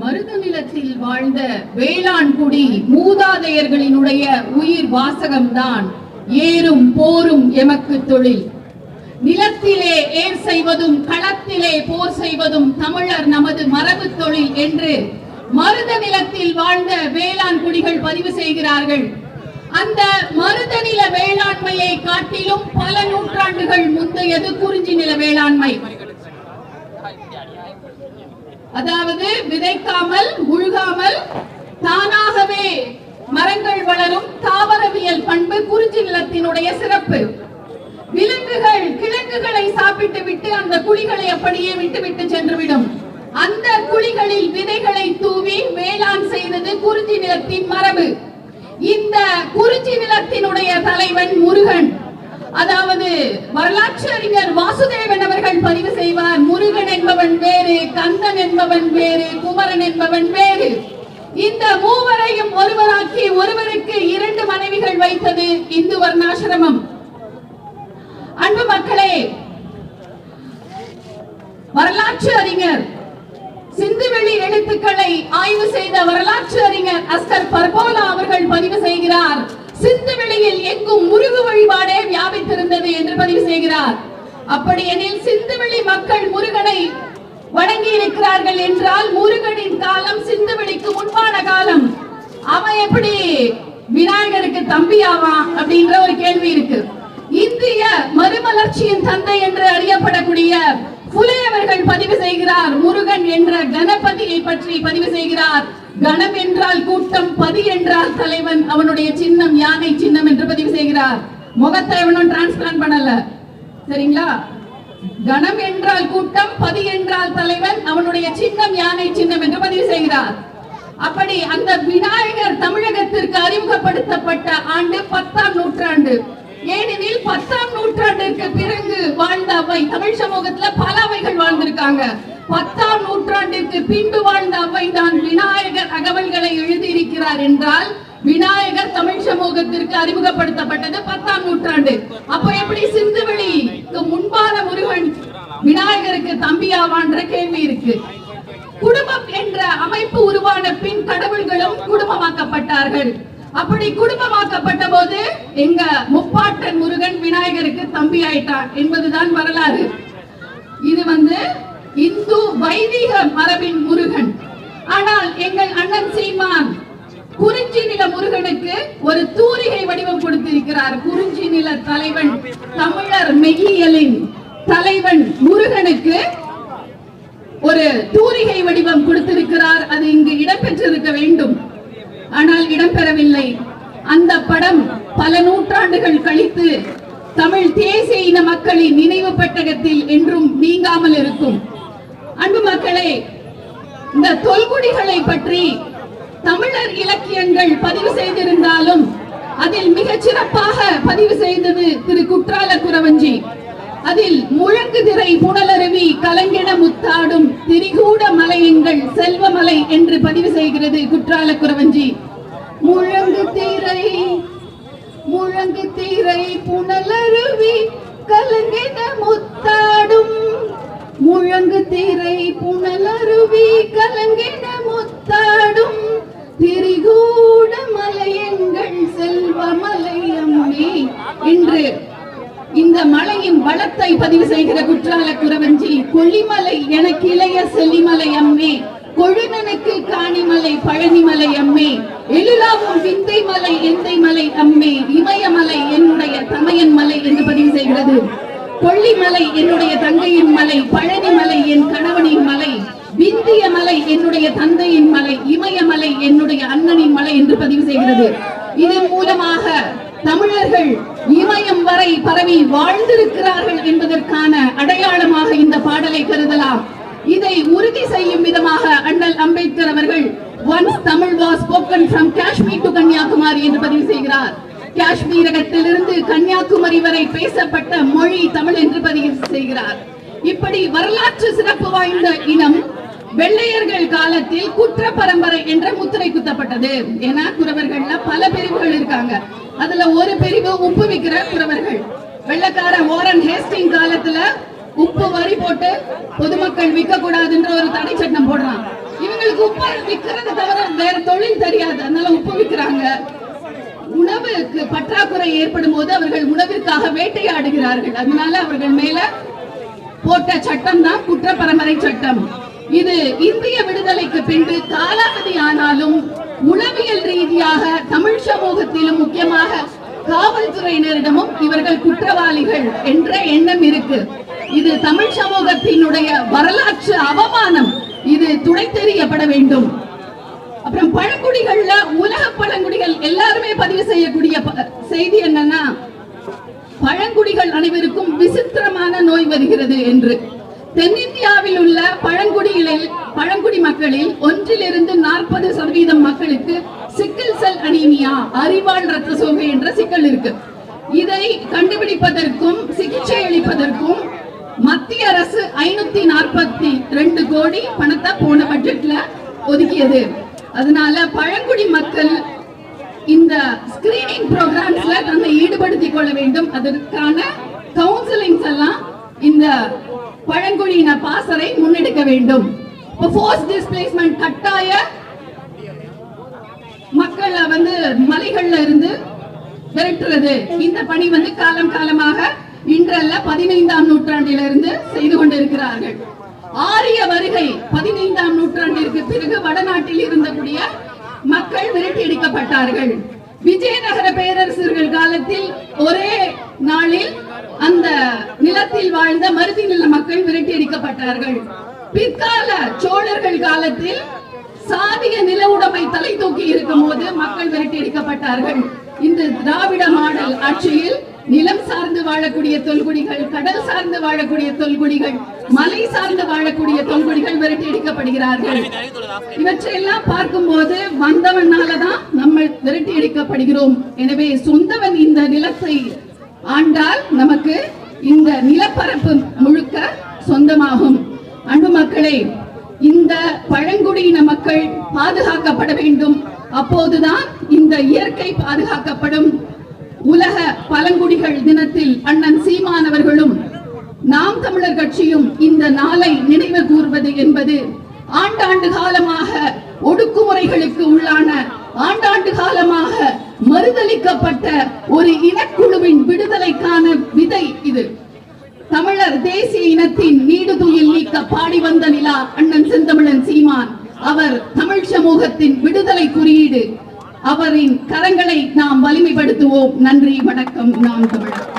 மருத நிலத்தில் வாழ்ந்த வேளாண் குடி மூதாதையர்களினுடைய உயிர் வாசகம்தான் ஏறும் போரும் எமக்கு தொழில். நிலத்திலே ஏர் செய்வதும் களத்திலே போர் செய்வதும் தமிழர் நமது மரபு தொழில் என்று மருத நிலத்தில் வாழ்ந்த வேளாண் குடிகள் பதிவு செய்கிறார்கள். அந்த மருத நில வேளாண்மையை காட்டிலும் பல நூற்றாண்டுகள் முந்தையது குறிஞ்சி நில வேளாண்மை. அதாவது விதைக்காமல் முழுகாமல் தானாகவே மரங்கள் வளரும் தாவரவியல் பண்பு குறிஞ்சி நிலத்தினுடைய சிறப்பு. விலங்குகள் கிழங்குகளை சாப்பிட்டு விட்டு அந்த குழிகளை அப்படியே விட்டுவிட்டு சென்றுவிடும். அந்த குழிகளில் விதைகளை தூவி வேளாண் செய்தது குறிஞ்சி நிலத்தின் மரபு. இந்த குறிஞ்சி நிலத்தினுடைய தலைவன் முருகன். அதாவது வரலாற்று அறிஞர் வாசுதேவன் அவர்கள் பதிவு செய்வார் முருகன் என்பவன் கந்தன் என்பவன் வேறு குமரன் என்பவன் வேறு. இந்த மூவரையும் ஒருவராக்கி ஒருவருக்கு இரண்டு மனைவிகள் வைத்தது இந்து வர்ணாசிரமம் அன்பு மக்களே வரலாற்று அறிஞர் சிந்துவெளி எழுத்துக்களை ஆய்வு செய்த வரலாற்று அறிஞர் அஸ்கர் பர்போலா அவர்கள் பதிவு செய்கிறார். சிந்துவெளியில் எங்கும் முருகு வழிபாடே வியாபித்திருந்தது என்று பதிவு செய்கிறார். அப்படியெனில் சிந்துவெளி மக்கள் முருகனை இருக்கிறார்கள் என்றால் முருகனின் காலம் சிந்துவெளிக்கு முன்பான காலம். அவன் எப்படி விநாயகருக்கு தம்பியாவான் அப்படின்ற ஒரு கேள்வி இருக்கு. இந்திய மறுமலர்ச்சியின் தந்தை என்று அறியப்படக்கூடிய புலையவர்கள் பதிவு செய்கிறார். முருகன் என்ற கணபதியை பற்றி பதிவு செய்கிறார். கணம் என்றால் கூட்டம் பதி என்றால் தலைவன். அவனுடைய சின்னம் யானை சின்னம் என்று பதிவு செய்கிறார். முகத்தை அவனும் டிரான்ஸ்பிளான் பண்ணல. சரிங்களா? கணம் என்றால் கூட்டம் பதி என்றால் தலைவன். அவனுடைய சின்னம் யானை சின்னம் என்று பதிவு செய்கிறார். அப்படி அந்த விநாயகர் தமிழகத்திற்கு அறிமுகப்படுத்தப்பட்ட ஆண்டு பத்தாம் நூற்றாண்டு. ஏனெனில் பத்தாம் நூற்றாண்டிற்கு பிறகு வாழ்ந்த அவை தமிழ் சமூகத்துல பல அவைகள் வாழ்ந்திருக்காங்க. பத்தாம் நூற்றாண்டிற்கு பின்பு வாழ்ந்த அவை தான் விநாயகர் அகவல்களை எழுதியிருக்கிறார் என்றால் விநாயகர் தமிழ் சமூகத்திற்கு அறிமுகப்படுத்தப்பட்டது பத்தாம் நூற்றாண்டு. அப்ப எப்படி சிந்துவெளிக்கு முன்பான முருகன் விநாயகருக்கு தம்பியாவான்ற கேள்வி இருக்கு. குடும்பம் என்ற அமைப்பு உருவான பின் கடவுள்களும் குடும்பமாக்கப்பட்டார்கள். அப்படி குடும்பமாக்கப்பட்ட போது எங்க முப்பாட்டன் முருகன் விநாயகருக்கு தம்பி ஆயிட்டான் என்பதுதான் வரலாறு. இது வந்து வைதிக மரபின் முருகன். ஆனால் எங்கள் அண்ணன் சீமான் குறிஞ்சி நில முருகனுக்கு ஒரு தூரிகை வடிவம் கொடுத்திருக்கிறார். குறிஞ்சி நில தலைவன் தமிழர் மெய்யியலின் தலைவன் முருகனுக்கு ஒரு தூரிகை வடிவம் கொடுத்திருக்கிறார். அது இங்கு இடம்பெற்றிருக்க வேண்டும். ஆனால் இடம்பெறவில்லை. அந்த படம் பல நூற்றாண்டுகள் கழித்து தமிழ் தேசிய இன மக்களின் நினைவு பெட்டகத்தில் என்றும் நீங்காமல் இருக்கும். அன்பு மக்களே இந்த தொல்குடிகளை பற்றி தமிழர் இலக்கியங்கள் பதிவு செய்திருந்தாலும் அதில் மிகச் சிறப்பாக பதிவு செய்தது திரு குற்றால குறவஞ்சி அதில் முழங்கு திரை புனலருவி கலங்கிட முத்தாடும் திரிகூட மலையங்கள் செல்வமலை என்று பதிவு செய்கிறது குற்றால குறவஞ்சி முழங்கு திரை முழங்கு திரை புனலருவி கலங்கிட முத்தாடும் கலங்கு திரை புனலருவி கலங்கிட முத்தாடும் திரிகூட மலையங்கள் செல்வ அம்மே என்று இந்த மலையின் வளத்தை பதிவு செய்கிற குற்றால குறவஞ்சி கொல்லிமலை எனக்கு இளைய செல்லிமலை அம்மே. கொழுநனுக்கு காணிமலை பழனிமலை அம்மே. எழிலாவும் விந்தை மலை எந்தை மலை அம்மே. இமயமலை என்னுடைய தமையன் மலை என்று பதிவு செய்கிறது. கொல்லிமலை என்னுடைய தங்கையின் மலை பழனி மலை என் கணவனின் மலை விந்திய மலை என்னுடைய தந்தையின் மலை இமயமலை என்னுடைய அண்ணனின் மலை என்று பதிவு செய்கிறது. இதன் மூலமாக தமிழர்கள் இமயம் வரை பரவி வாழ்ந்திருக்கிறார்கள் என்பதற்கான அடையாளமாக இந்த பாடலை கருதலாம். இதை உறுதி செய்யும் விதமாக அண்ணல் அம்பேத்கர் அவர்கள் once Tamil was spoken from Kashmir to Kanyakumari என்று பதிவு செய்கிறார். காஷ்மீரகத்திலிருந்து கன்னியாகுமரி வரை பேசப்பட்ட மொழி தமிழ் என்று பதிவு செய்கிறார். இப்படி வரலாற்று சிறப்பு வாய்ந்த இனம் வெள்ளையர்கள் காலத்தில் குற்ற பரம்பரை என்ற முத்திரை குத்தப்பட்டது. ஏன்னா குறவர்கள்ல பல பிரிவுகள் இருக்காங்க. அதுல ஒரு பிரிவு உப்பு விற்கிற குறவர்கள். வெள்ளக்கார ஓரன் ஹேஸ்டிங் காலத்துல உப்பு வரி போட்டு பொதுமக்கள் விற்க கூடாதுன்ற ஒரு தடை சட்டம் போடுறான். இவங்களுக்கு உப்பு விற்கிறது தவிர வேற தொழில் தெரியாது. அதனால உப்பு விற்கிறாங்க உணவுக்கு பற்றாக்குறை ஏற்படும் போது அவர்கள் உணவிற்காக வேட்டையாடுகிறார்கள். அதனால அவர்கள் மேல போட்ட சட்டம் தான் குற்ற பரம்பரை சட்டம். இது இந்திய விடுதலைக்கு பின்பு காலாவதி ஆனாலும் உளவியல் ரீதியாக தமிழ் சமூகத்திலும் முக்கியமாக காவல்துறையினரிடமும் இவர்கள் குற்றவாளிகள் என்ற எண்ணம் இருக்கு. இது தமிழ் சமூகத்தினுடைய வரலாற்று அவமானம். இது துணை தெரியப்பட வேண்டும். அப்புறம் பழங்குடிகள்ல உலக பழங்குடிகள் எல்லாருமே பதிவு செய்யக்கூடிய ப- செய்தி என்னன்னா பழங்குடிகள் அனைவருக்கும் விசித்திரமான நோய் வருகிறது என்று. தென்னிந்தியாவில் உள்ள பழங்குடிகளில் பழங்குடி மக்களில் ஒன்றிலிருந்து நாற்பது சதவீதம் மக்களுக்கு சிக்கல் செல் அனீமியா அறிவாள் ரத்த சோகை என்ற சிக்கல் இருக்கு. இதை கண்டுபிடிப்பதற்கும் சிகிச்சை அளிப்பதற்கும் மத்திய அரசு ஐநூத்தி நாற்பத்தி ரெண்டு கோடி பணத்தை போன பட்ஜெட்ல ஒதுக்கியது. அதனால பழங்குடி மக்கள் இந்த ஸ்கிரீனிங் ப்ரோக்ராம்ஸ்ல தன்னை ஈடுபடுத்திக் கொள்ள வேண்டும். அதற்கான கவுன்சிலிங்ஸ் எல்லாம் இந்த பழங்குடியின பாசறை முன்னெடுக்க வேண்டும். இப்போ ஃபோர்ஸ் டிஸ்பிளேஸ்மெண்ட் கட்டாய மக்களை வந்து மலைகள்ல இருந்து விரட்டுறது. இந்த பணி வந்து காலம் காலமாக இன்றல்ல பதினைந்தாம் நூற்றாண்டிலிருந்து செய்து கொண்டிருக்கிறார்கள். ஆரிய வருகை பதினைந்தாம் நூற்றாண்டிற்கு பிறகு வடநாட்டில் இருந்தக்கூடிய மக்கள் விரட்டியடிக்கப்பட்டார்கள் விஜயநகர பேரரசர்கள் காலத்தில் ஒரே நாளில் அந்த நிலத்தில் வாழ்ந்த மருதி நில மக்கள் விரட்டியடிக்கப்பட்டார்கள் பிற்கால சோழர்கள் காலத்தில் சாதிய நில உடைமை தலை தூக்கி இருக்கும் போது மக்கள் விரட்டியடிக்கப்பட்டார்கள் இந்த திராவிட மாடல் ஆட்சியில் நிலம் சார்ந்து வாழக்கூடிய தொல்குடிகள் கடல் சார்ந்து வாழக்கூடிய தொல்குடிகள் மலை சார்ந்து வாழக்கூடிய தொல்குடிகள் விரட்டியடிக்கப்படுகிறார்கள் இவற்றையெல்லாம் பார்க்கும்போது வந்தவனாலதான் நம்ம விரட்டியடிக்கப்படுகிறோம் எனவே சொந்தவன் இந்த நிலத்தை ஆண்டால் நமக்கு இந்த நிலப்பரப்பு முழுக்க சொந்தமாகும். அன்பு மக்களே இந்த பழங்குடியின மக்கள் பாதுகாக்கப்பட வேண்டும். அப்போதுதான் இந்த இயற்கை பாதுகாக்கப்படும். உலக பழங்குடிகள் தினத்தில் அண்ணன் சீமானவர்களும் நாம் தமிழர் கட்சியும் இந்த நாளை நினைவு கூர்வது என்பது ஆண்டாண்டு காலமாக ஒடுக்குமுறைகளுக்கு உள்ளான ஆண்டாண்டு காலமாக மறுதளிக்கப்பட்ட ஒரு இனக்குழுவின் விடுதலைக்கான விதை இது. தமிழர் தேசிய இனத்தின் நீடுதுயில் நீக்க பாடி வந்த நிலா அண்ணன் செந்தமிழன் சீமான். அவர் தமிழ் சமூகத்தின் விடுதலை குறியீடு. அவரின் கரங்களை நாம் வலிமைப்படுத்துவோம். நன்றி வணக்கம். நாம் தமிழர்.